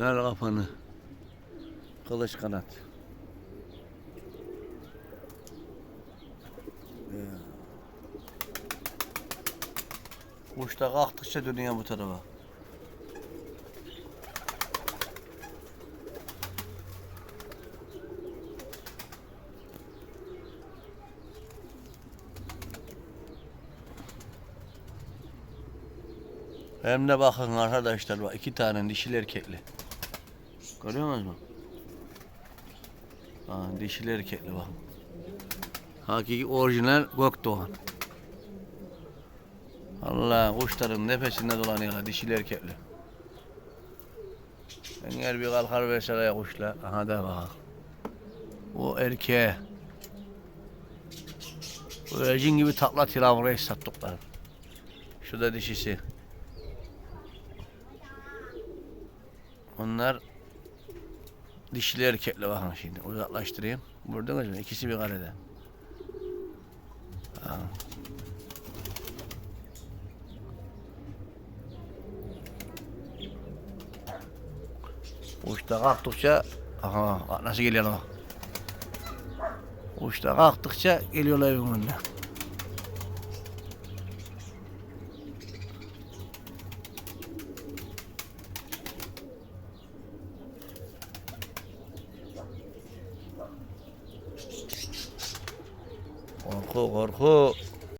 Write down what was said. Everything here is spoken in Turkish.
Orijinal kafanı. Kılıç kanat. Kuş da kalktıkça dönüyor bu tarafa. Hem de bakın arkadaşlar iki tane dişil erkekli. Görüyor musunuz? Ha, dişil erkekli bakın. Hakiki orijinal Gökdoğan. Allah kuşların nefesinde dolanıyorlar dişil erkekli. Eğer bir kalkar vesaire kuşla. Aha da bak. O erkeğe. Bu ercin gibi takla tiravı reis sattıklar. Şu da dişisi. Onlar dişili erkekli bakın şimdi uzaklaştırayım. Burada mı? İkisi bir karede. Uçta kalktıkça aha nasıl geliyorlar bak. Uçta kalktıkça geliyorlar evin önüne. Korku korku.